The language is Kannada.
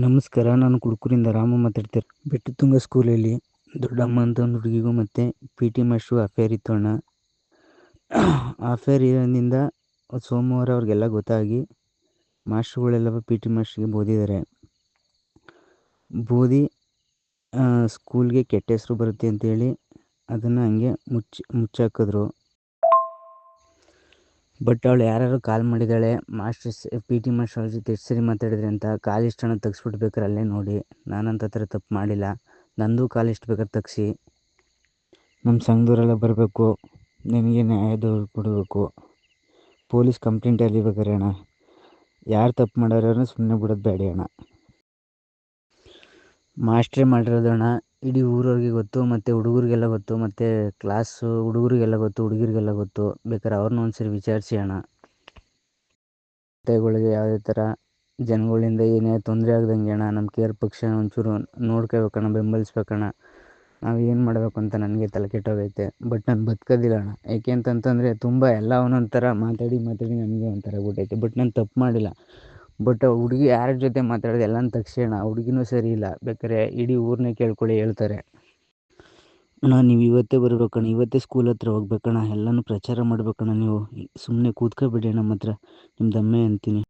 ನಮಸ್ಕಾರ, ನಾನು ಕುಡ್ಕೂರಿಂದ ರಾಮ ಮಾತಾಡ್ತಾರೆ ಬೆಟ್ಟು ತುಂಗ ಸ್ಕೂಲಲ್ಲಿ ದೊಡ್ಡಮ್ಮ ಅಂತ ಒಂದು ಹುಡುಗಿಗೂ ಮತ್ತು ಪಿ ಟಿ ಮಾಸ್ಟ್ರು ಅಫೇರ್ ಇತ್ತು ಅಣ್ಣ. ಅಫೇರ್ ಇರೋದ್ರಿಂದ ಸೋಮವಾರ ಅವ್ರಿಗೆಲ್ಲ ಗೊತ್ತಾಗಿ ಮಾಸ್ಟ್ರುಗಳೆಲ್ಲ ಪಿ ಟಿ ಮಾಸ್ಟ್ರಿಗೆ ಬೋದಿದ್ದಾರೆ. ಬೋದಿ ಸ್ಕೂಲ್ಗೆ ಕೆಟ್ಟ ಹೆಸರು ಬರುತ್ತೆ ಅಂತೇಳಿ ಅದನ್ನು ಹಂಗೆ ಮುಚ್ಚಿ, ಮುಚ್ಚಾಕಿದ್ರು. ಬಟ್ ಅವಳು ಯಾರ್ಯಾರು ಕಾಲ್ ಮಾಡಿದ್ದಾಳೆ ಮಾಸ್ಟರ್ಸ್ ಪಿ ಟಿ ಮಾಸ್ಟರ್ ಅವ್ರ ಜೊತೆ ಎಷ್ಟು ಸರಿ ಮಾತಾಡಿದ್ರಿ ಅಂತ ಕಾಲ್ ಹಣ ತೆಗ್ಸ್ಬಿಟ್ಬೇಕಾರೆ ಅಲ್ಲೇ ನೋಡಿ. ನಾನಂತ ಥರ ತಪ್ಪು ಮಾಡಿಲ್ಲ. ನಂದು ಕಾಲು ಇಷ್ಟು ಬೇಕಾದ್ರೆ ತೆಗ್ಸಿ. ನಮ್ಮ ಸಂಘದವರೆಲ್ಲ ಬರಬೇಕು. ನಿನಗೆ ನ್ಯಾಯದ ಕೊಡಬೇಕು. ಪೊಲೀಸ್ ಕಂಪ್ಲೇಂಟಲ್ಲಿ ಅಲ್ಲಿಬೇಕಾರೆ ಅಣ್ಣ. ಯಾರು ತಪ್ಪು ಮಾಡೋರು ಸುಮ್ಮನೆ ಬಿಡೋದು ಬೇಡ ಅಣ್ಣ. ಮಾಸ್ಟ್ರೇ ಮಾಡಿರೋದು ಅಣ್ಣ. ಇಡೀ ಊರವ್ರಿಗೆ ಗೊತ್ತು, ಮತ್ತು ಹುಡುಗರಿಗೆಲ್ಲ ಗೊತ್ತು, ಮತ್ತು ಕ್ಲಾಸು ಹುಡುಗರಿಗೆಲ್ಲ ಗೊತ್ತು, ಹುಡುಗಿರಿಗೆಲ್ಲ ಗೊತ್ತು. ಬೇಕಾದ್ರೆ ಅವ್ರನ್ನ ಒಂದು ಸರಿ ವಿಚಾರಿಸಿ ಅಣ್ಣ. ಕತೆಗಳಿಗೆ ಯಾವುದೇ ಥರ ಜನಗಳಿಂದ ಏನೇ ತೊಂದರೆ ಆಗ್ದಂಗೆ ಅಣ್ಣ, ನಮ್ಮ ಕೇರ್ ಪಕ್ಷ ಒಂಚೂರು ನೋಡ್ಕೋಬೇಕಣ್ಣ, ಬೆಂಬಲಿಸ್ಬೇಕಣ್ಣ. ನಾವು ಏನು ಮಾಡಬೇಕು ಅಂತ ನನಗೆ ತಲೆ ಕೆಟ್ಟೋಗೈತೆ. ಬಟ್ ನಾನು ಬದುಕೋದಿಲ್ಲ ಅಣ್ಣ. ಏಕೆ ಅಂತಂತಂದರೆ ತುಂಬ ಎಲ್ಲ ಒಂದೊಂದು ಥರ ಮಾತಾಡಿ ಮಾತಾಡಿ ನನಗೆ ಒಂಥರ ಆಗ್ಬಿಟ್ಟೈತೆ ಬಟ್ ನಾನು ತಪ್ಪು ಮಾಡಿಲ್ಲ. ಬಟ್ ಹುಡುಗಿ ಯಾರ ಜೊತೆ ಮಾತಾಡಿದೆ ಎಲ್ಲ ತಕ್ಷಣ ಹುಡುಗಿನೂ ಸರಿ ಇಲ್ಲ. ಬೇಕಾದ್ರೆ ಇಡೀ ಊರನ್ನೇ ಕೇಳ್ಕೊಳ್ಳಿ ಹೇಳ್ತಾರೆ. ಅಣ್ಣ, ನೀವು ಇವತ್ತೇ ಬರ್ಬೇಕಣ್ಣ, ಇವತ್ತೇ ಸ್ಕೂಲ್ ಹತ್ರ ಹೋಗ್ಬೇಕಣ್ಣ, ಎಲ್ಲನೂ ಪ್ರಚಾರ ಮಾಡ್ಬೇಕಣ್ಣ ನೀವು. ಸುಮ್ಮನೆ ಕೂತ್ಕೋಬೇಡಿ ನಮ್ಮ ಹತ್ರ ನಿಮ್ಮ ದಮ್ಮೆ ಅಂತೀನಿ.